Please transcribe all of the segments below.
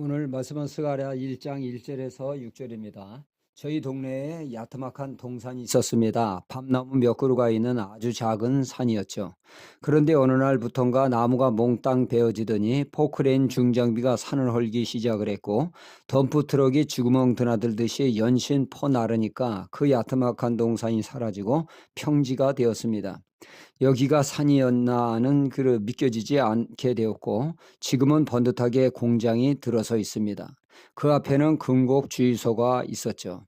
오늘 말씀은 스가랴 1장 1절에서 6절입니다. 저희 동네에 야트막한 동산이 있었습니다. 밤나무 몇 그루가 있는 아주 작은 산이었죠. 그런데 어느 날부턴가 나무가 몽땅 베어지더니 포크레인 중장비가 산을 헐기 시작을 했고 덤프 트럭이 쥐구멍 드나들듯이 연신 퍼 나르니까 그 야트막한 동산이 사라지고 평지가 되었습니다. 여기가 산이었나는 그 믿겨지지 않게 되었고 지금은 번듯하게 공장이 들어서 있습니다. 그 앞에는 금곡 주유소가 있었죠.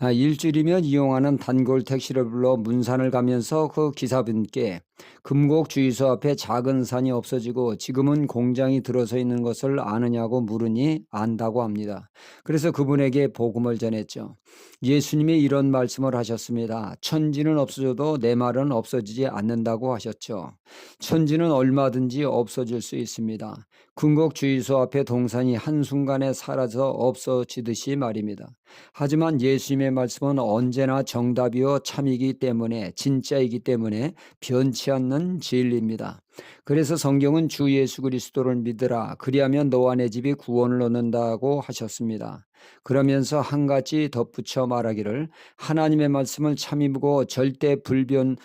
아, 일주일이면 이용하는 단골 택시를 불러 문산을 가면서 그 기사분께 금곡 주유소 앞에 작은 산이 없어지고 지금은 공장이 들어서 있는 것을 아느냐고 물으니 안다고 합니다. 그래서 그분에게 복음을 전했죠. 예수님이 이런 말씀을 하셨습니다. 천지는 없어져도 내 말은 없어지지 않는다고 하셨죠. 천지는 얼마든지 없어질 수 있습니다. 금곡 주유소 앞에 동산이 한순간에 사라져 없어지듯이 말입니다. 하지만 예수님의 말씀은 언제나 정답이요 참이기 때문에 진짜이기 때문에 변치 않는 진리입니다. 그래서 성경은 주 예수 그리스도를 믿으라 그리하면 너와 내 집이 구원을 얻는다고 하셨습니다. 그러면서 한 가지 덧붙여 말하기를 하나님의 말씀을 참이고 절대 불변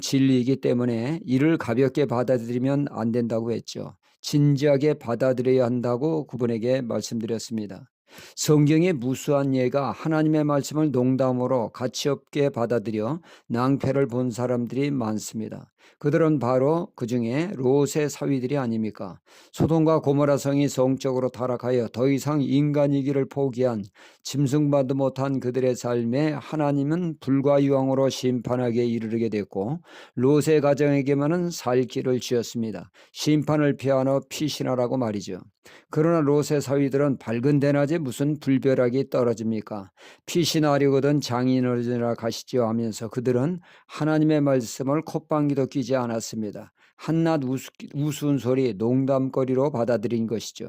진리이기 때문에 이를 가볍게 받아들이면 안 된다고 했죠. 진지하게 받아들여야 한다고 그분에게 말씀드렸습니다. 성경의 무수한 예가 하나님의 말씀을 농담으로 가치없게 받아들여 낭패를 본 사람들이 많습니다. 그들은 바로 그 중에 롯의 사위들이 아닙니까? 소돔과 고모라 성이 성적으로 타락하여 더 이상 인간이기를 포기한 짐승받도 못한 그들의 삶에 하나님은 불과 유황으로 심판하게 이르게 됐고 롯의 가정에게만은 살 길을 주었습니다. 심판을 피하여 피신하라고 말이죠. 그러나 롯의 사위들은 밝은 대낮에 무슨 불벼락이 떨어집니까? 피신하려거든 장인어른이라 가시지요 하면서 그들은 하나님의 말씀을 콧방귀도 끼지 않았습니다. 한낱 우스운 소리, 농담거리로 받아들인 것이죠.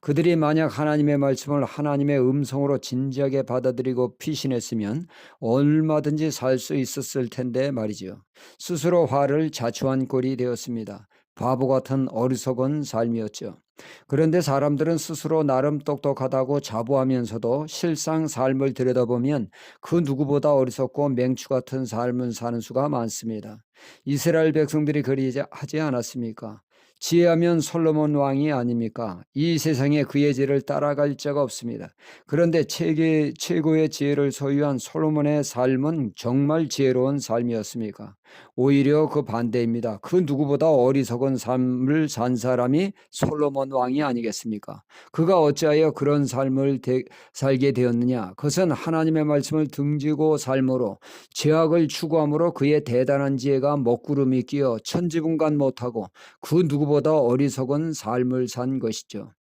그들이 만약 하나님의 말씀을 하나님의 음성으로 진지하게 받아들이고 피신했으면 얼마든지 살 수 있었을 텐데 말이죠. 스스로 화를 자초한 꼴이 되었습니다. 바보 같은 어리석은 삶이었죠. 그런데 사람들은 스스로 나름 똑똑하다고 자부하면서도 실상 삶을 들여다보면 그 누구보다 어리석고 맹추 같은 삶을 사는 수가 많습니다. 이스라엘 백성들이 그리 하지 않았습니까? 지혜하면 솔로몬 왕이 아닙니까? 이 세상에 그의 지혜를 따라갈 자가 없습니다. 그런데 최계, 최고의 지혜를 소유한 솔로몬의 삶은 정말 지혜로운 삶이었습니까? 오히려 그 반대입니다. 그 누구보다 어리석은 삶을 산 사람이 솔로몬 왕이 아니겠습니까? 그가 어찌하여 그런 삶을 되, 살게 되었느냐? 그것은 하나님의 말씀을 등지고 삶으로 죄악을 추구함으로 그의 대단한 지혜가 먹구름이 끼어 천지분간 못하고 그 누구 누구보다 어리석은 삶을 산 것이죠.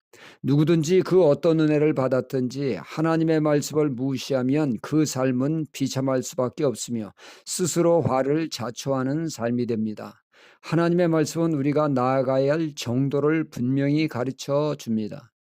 누구든지 그 어떤 은혜를 받았든지 하나님의 말씀을 무시하면 그 삶은 비참할 수밖에 없으며 스스로 화를 자초하는 삶이 됩니다. 하나님의 말씀은 우리가 나아가야 할 정도를 분명히 가르쳐 줍니다.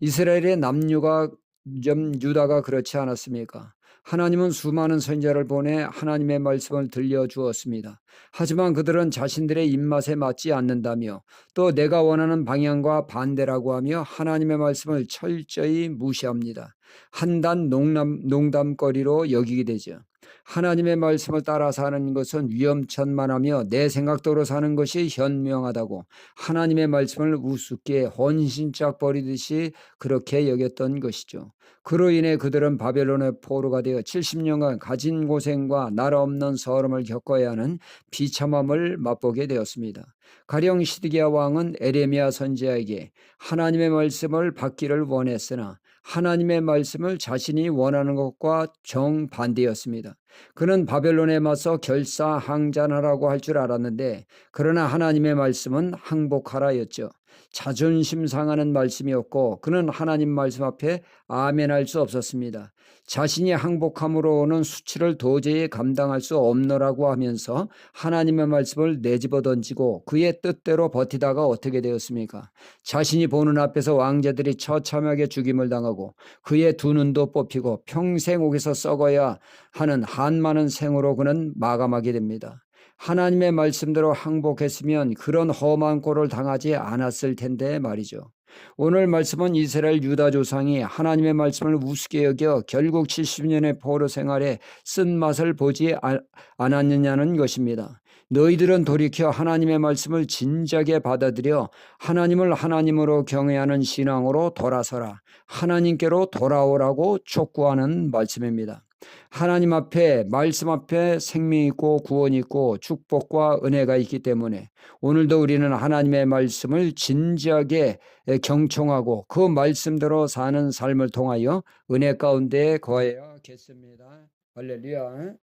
이스라엘의 남유가 유다가 그렇지 않았습니까? 하나님은 수많은 선자를 보내 하나님의 말씀을 들려주었습니다. 하지만 그들은 자신들의 입맛에 맞지 않는다며 또 내가 원하는 방향과 반대라고 하며 하나님의 말씀을 철저히 무시합니다. 한단 농담, 농담거리로 여기게 되죠. 하나님의 말씀을 따라 사는 것은 위험천만하며 내 생각대로 사는 것이 현명하다고 하나님의 말씀을 우습게 헌신짝 버리듯이 그렇게 여겼던 것이죠. 그로 인해 그들은 바벨론의 포로가 되어 70년간 가진 고생과 나라 없는 서름을 겪어야 하는 비참함을 맛보게 되었습니다. 가령 시드기야 왕은 에레미야 선지자에게 하나님의 말씀을 받기를 원했으나 하나님의 말씀을 자신이 원하는 것과 정반대였습니다. 그는 바벨론에 맞서 결사항전하라고 할 줄 알았는데 그러나 하나님의 말씀은 항복하라였죠. 자존심 상하는 말씀이었고 그는 하나님 말씀 앞에 아멘할 수 없었습니다. 자신이 항복함으로 오는 수치를 도저히 감당할 수 없노라고 하면서 하나님의 말씀을 내집어 던지고 그의 뜻대로 버티다가 어떻게 되었습니까? 자신이 보는 앞에서 왕자들이 처참하게 죽임을 당하고 그의 두 눈도 뽑히고 평생 옥에서 썩어야 하는 한 많은 생으로 그는 마감하게 됩니다. 하나님의 말씀대로 항복했으면 그런 험한 꼴을 당하지 않았을 텐데 말이죠. 오늘 말씀은 이스라엘 유다 조상이 하나님의 말씀을 우습게 여겨 결국 70년의 포로 생활에 쓴맛을 보지 아- 않았느냐는 것입니다. 너희들은 돌이켜 하나님의 말씀을 진작에 받아들여 하나님을 하나님으로 경외하는 신앙으로 돌아서라. 하나님께로 돌아오라고 촉구하는 말씀입니다. 하나님 앞에 말씀 앞에 생명이 있고 구원이 있고 축복과 은혜가 있기 때문에 오늘도 우리는 하나님의 말씀을 진지하게 경청하고 그 말씀대로 사는 삶을 통하여 은혜 가운데 거해야겠습니다. 할렐루야.